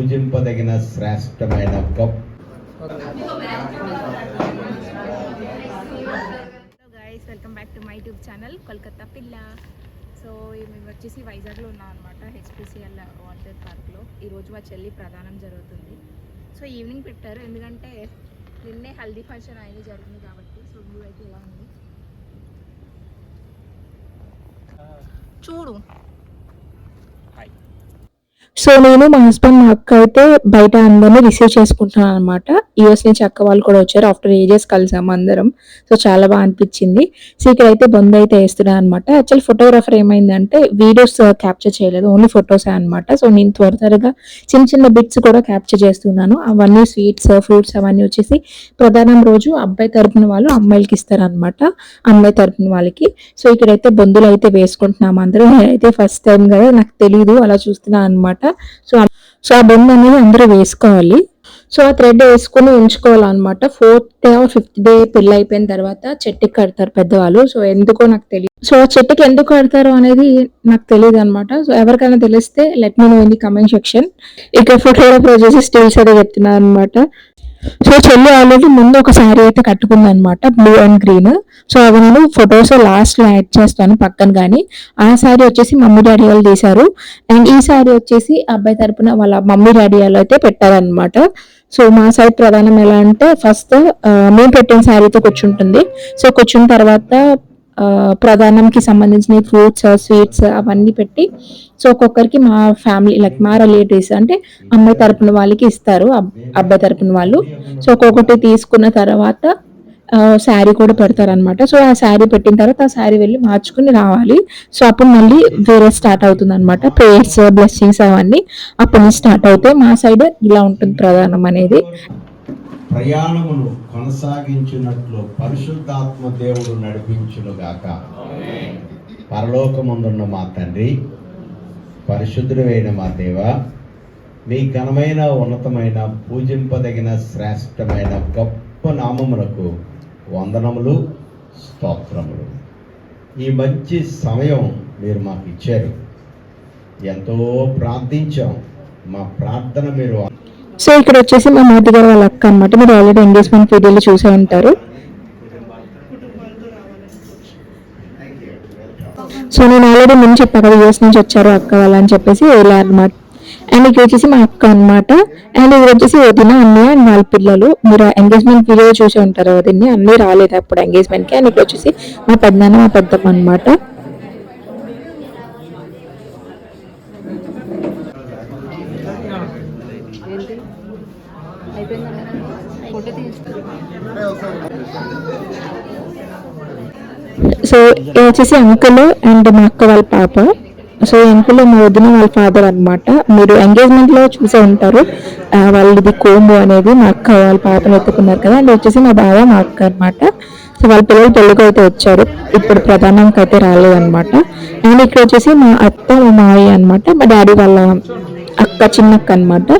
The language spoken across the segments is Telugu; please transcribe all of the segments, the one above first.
పూజింపదగిన శ్రేష్టమైన గొప్ప welcome back to my YouTube channel Kolkata పిల్ల సో మేము వచ్చేసి వైజాగ్లో ఉన్నాం అనమాట హెచ్పిసిఎల్ వాటర్ పార్క్లో ఈరోజు మా చెల్లి ప్రధానం జరుగుతుంది. సో ఈవినింగ్ పెట్టారు ఎందుకంటే నిన్నే హల్దీ ఫంక్షన్ అనేది జరిగింది కాబట్టి. సో వ్యూ అయితే ఇలా ఉంది. చూడు. సో నేను మా హస్బెండ్ మా అక్క అయితే బయట అందరినీ రిసీవ్ చేసుకుంటున్నాను అనమాట యూఎస్ నుంచి అక్క వాళ్ళు కూడా వచ్చారు. ఆఫ్టర్ ఏజెస్ కలిసాము అందరం. సో చాలా బాగా అనిపించింది. సో అయితే బొంద అయితే వేస్తున్నాను అనమాట యాక్చువల్ ఫోటోగ్రాఫర్ ఏమైందంటే వీడియోస్ క్యాప్చర్ uh, చేయలేదు. ఓన్లీ ఫొటోస్ అనమాట సో నేను త్వర త్వరగా చిన్న చిన్న బిట్స్ కూడా క్యాప్చర్ చేస్తున్నాను. అవన్నీ స్వీట్స్ ఫ్రూట్స్ uh, అవన్నీ వచ్చేసి ప్రధానం రోజు అబ్బాయి తరపున వాళ్ళు అమ్మాయిలకి ఇస్తారనమాట అమ్మాయి తరపున వాళ్ళకి. సో ఇక్కడైతే బొందులు అయితే వేసుకుంటున్నాము అందరూ. నేనైతే ఫస్ట్ టైం కదా నాకు తెలియదు అలా చూస్తున్నాను అనమాట సో సో ఆ బొమ్మ అనేది అందరూ వేసుకోవాలి. సో ఆ థ్రెడ్ వేసుకుని ఉంచుకోవాలన్నమాట. ఫోర్త్ డే ఫిఫ్త్ డే పెళ్ళి అయిపోయిన తర్వాత చెట్టుకి కడతారు పెద్దవాళ్ళు. సో ఎందుకో నాకు తెలియదు సో ఆ చెట్టుకి ఎందుకు కడతారు అనేది నాకు తెలియదు అనమాట సో ఎవరికైనా తెలిస్తే let me know in the comment section ఇక ఫోటోగ్రాఫర్ వచ్చేసి స్టిల్స్ అదే చెప్తున్నారు అనమాట సో చెల్లి ఆల్రెడీ ముందు ఒక శారీ అయితే కట్టుకుంది అనమాట బ్లూ అండ్ గ్రీన్ సో అవి నేను ఫొటోస్ లాస్ట్లో యాడ్ చేస్తాను పక్కన కానీ ఆ శారీ వచ్చేసి మమ్మీ డాడీ వాళ్ళు తీశారు. అండ్ ఈ శారీ వచ్చేసి అబ్బాయి తరపున వాళ్ళ మమ్మీ డాడీ వాళ్ళు అయితే పెట్టారనమాట సో మా సైడ్ ప్రధానం ఎలా అంటే ఫస్ట్ మేము పెట్టిన శారీతో కూర్చుంటుంది. సో కూర్చున్న తర్వాత ప్రధానంకి సంబంధించిన ఫ్రూట్స్ స్వీట్స్ అవన్నీ పెట్టి సో ఒక్కొక్కరికి మా ఫ్యామిలీ లైక్ మా రిలేటివ్స్ అంటే అమ్మాయి తరపున వాళ్ళకి ఇస్తారు అబ్బాయి తరపున వాళ్ళు. సో ఒక్కొక్కటి తీసుకున్న తర్వాత శారీ కూడా పెడతారు అనమాట సో ఆ శారీ పెట్టిన తర్వాత ఆ శారీ వెళ్ళి మార్చుకుని రావాలి. సో అప్పుడు మళ్ళీ వేరే స్టార్ట్ అవుతుంది అనమాట ప్రేయర్స్ బ్లెస్సింగ్స్ అవన్నీ అప్పటి నుంచి స్టార్ట్ అవుతాయి. మా సైడ్ ఇలా ఉంటుంది ప్రధానం అనేది. ప్రయాణమును కొనసాగించినట్లు పరిశుద్ధాత్మ దేవుడు నడిపించునుగాక పరలోకముందున్న మా తండ్రి పరిశుద్ధుడైన మా దేవ మీ ఘనమైన ఉన్నతమైన పూజింపదగిన శ్రేష్టమైన గొప్ప నామములకు వందనములు స్తోత్రములు. ఈ మంచి సమయం మీరు మాకు ఇచ్చారు. ఎంతో ప్రార్థించాం. మా ప్రార్థన మీరు సో ఇక్కడ వచ్చేసి మా మూర్తి గారు వాళ్ళ అక్క అనమాట మీరు ఆల్రెడీ ఎంగేజ్మెంట్ వీడియోలో చూసే ఉంటారు. సో నేను ఆల్రెడీ ముందు చెప్పాను కదా యూఎస్ నుంచి వచ్చారు అక్క వాళ్ళని అని చెప్పేసి ఇలా అనమాట అండ్ ఇక్కడ వచ్చేసి మా అక్క అన్నమాట. అండ్ ఇక్కడ వచ్చేసి వదిన అన్నయ్య అండ్ వాళ్ళ పిల్లలు. మీరు ఎంగేజ్మెంట్ వీడియో చూసే ఉంటారు వదిన్ని అన్నీ రాలేదు అప్పుడు ఎంగేజ్మెంట్కి. అండ్ ఇక్కడ వచ్చేసి మా పెద్దనాన్న మా పెద్దమ్మ అనమాట ఫోటో సో ఇది వచ్చేసి అంకుల్ అండ్ మా అక్క వాళ్ళ పాప. సో ఈ అంకుల్ మా వదిన వాళ్ళ ఫాదర్ అనమాట మీరు ఎంగేజ్మెంట్లో చూసే ఉంటారు. వాళ్ళది కోంబు అనేది మా అక్క వాళ్ళ పాపను ఎత్తుకున్నారు కదా. అండ్ వచ్చేసి మా బావ మా అక్క అనమాట సో వాళ్ళ పిల్లలు పెళ్ళికి అయితే వచ్చారు. ఇప్పుడు ప్రధానానికి అయితే రాలేదన్నమాట అండ్ ఇక్కడ వచ్చేసి మా అత్త మా మావయ్య అన్నమాట. మా డాడీ వాళ్ళ అక్క చిన్నక్క అనమాట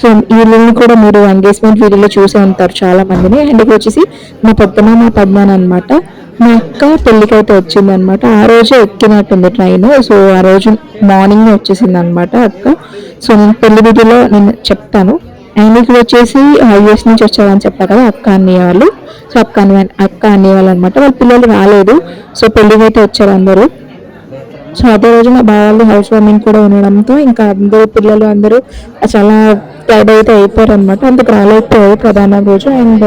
సో వీళ్ళని కూడా మీరు ఎంగేజ్మెంట్ వీడియోలో చూసే ఉంటారు చాలా మందిని అండ్ ఇక వచ్చేసి మా పెద్దమ్మ మా పద్మాన అనమాట మా అక్క పెళ్ళికైతే వచ్చింది అనమాట ఆ రోజే ఎక్కినట్టుంది ట్రైన్. సో ఆ రోజు మార్నింగ్ వచ్చేసింది అనమాట అక్క. సో నేను పెళ్ళి వీడియోలో నేను చెప్తాను. అండ్ ఇక్కడ వచ్చేసి యూఎస్ నుంచి వచ్చారని చెప్పా కదా అక్క అన్నయ్య వాళ్ళు. సో అక్క అన్నయ్య అక్క అన్నయ్య వాళ్ళు అనమాట వాళ్ళ పిల్లలు రాలేదు. సో పెళ్ళికి అయితే వచ్చారు అందరూ. సో అదే రోజు మా బావాళ్ళు హౌస్ వార్మింగ్ కూడా ఉండడంతో ఇంకా అందరూ పిల్లలు అందరూ చాలా టైర్డ్ అయితే అయిపోయారు అనమాట అందుకు రాలేకపోయారు ప్రధాన రోజు. అండ్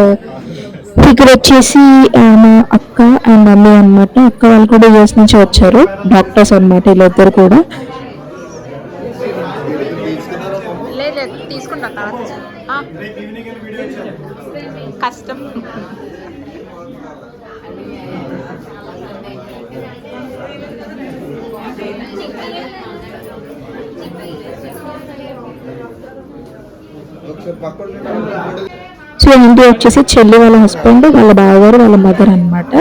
ఇక్కడ వచ్చేసి ఆ, మా అక్క అండ్ మమ్మీ అన్నమాట. అక్క వాళ్ళు కూడా యూఎస్ నుంచి వచ్చారు. డాక్టర్స్ అన్నమాట వీళ్ళిద్దరు కూడా. కష్టం సో ఇంటి వచ్చేసి చెల్లి వాళ్ళ హస్బెండ్ వాళ్ళ బావగారు వాళ్ళ మదర్ అనమాట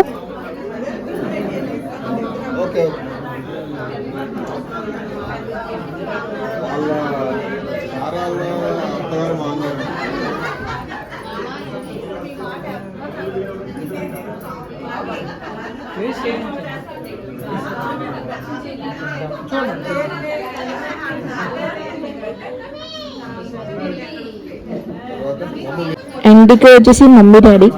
చూడండి. అండ్ ఇక్కడ వచ్చేసి మమ్మీ డాడీ.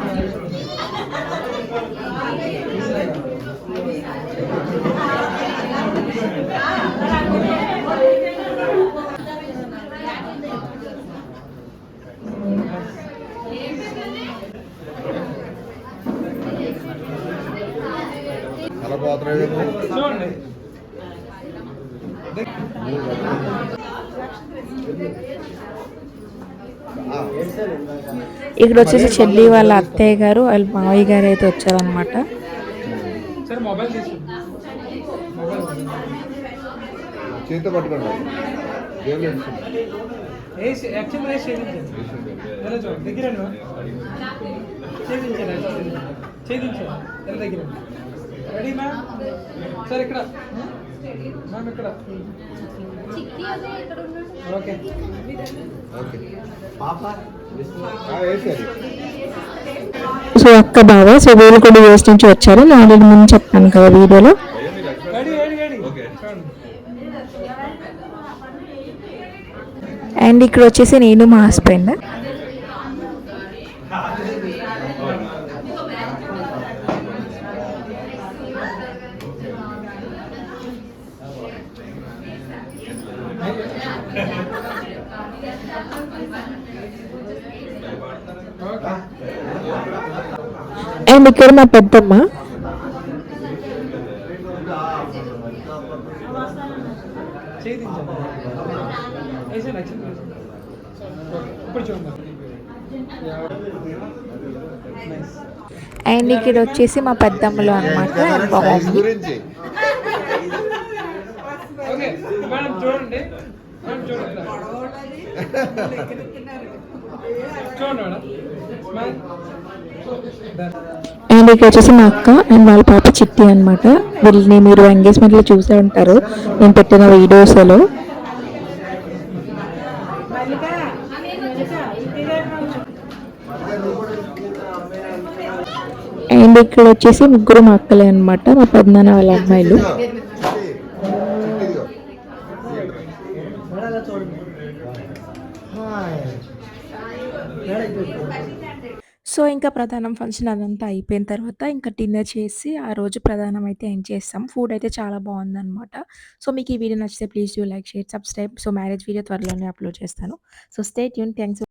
చూడండి ఇక్కడ వచ్చేసి చెల్లి వాళ్ళ అత్తయ్య గారు వాళ్ళ మావయ్య గారు అయితే వచ్చారనమాట పట్టుకోండి. రెడీ మ్యామ్ సార్ ఇక్కడ. మ్యామ్ ఇక్కడ. ఓకే. సో అక్క బావ సో వీళ్ళు కూడా యూఎస్ నుంచి వచ్చారు. నేను ఆల్రెడీ ముందు చెప్పాను కదా వీడియోలో. అండ్ ఇక్కడ వచ్చేసి నేను మా హస్బెండ్. అండ్ ఇక్కడ మా పెద్దమ్మ? అండ్ ఇక్కడ వచ్చేసి మా పెద్దమ్మలు అనమాట చూడండి. చూడండి. చూడండి మేడం. అండ్ ఇక్కడ వచ్చేసి మా అక్క అండ్ వాళ్ళ పాప చిట్టి అనమాట వీళ్ళని మీరు ఎంగేజ్మెంట్లో చూసే ఉంటారు. నేను పెట్టిన వీడియోస్లో అండ్ ఇక్కడ వచ్చేసి ముగ్గురు మా అక్కలే అనమాట మా పెద్దనాన్న వాళ్ళ అమ్మాయిలు. చూడండి సో ఇంకా ప్రధానం ఫంక్షన్ అదంతా అయిపోయిన తర్వాత ఇంకా డిన్నర్ చేసి ఆ రోజు ప్రధానం అయితే ఎండ్ చేస్తాం? ఫుడ్ అయితే చాలా బాగుందన్నమాట. సో మీకు ఈ వీడియో నచ్చితే please do like share subscribe. So marriage video త్వరలోనే అప్లోడ్ చేస్తాను. So stay tune thanks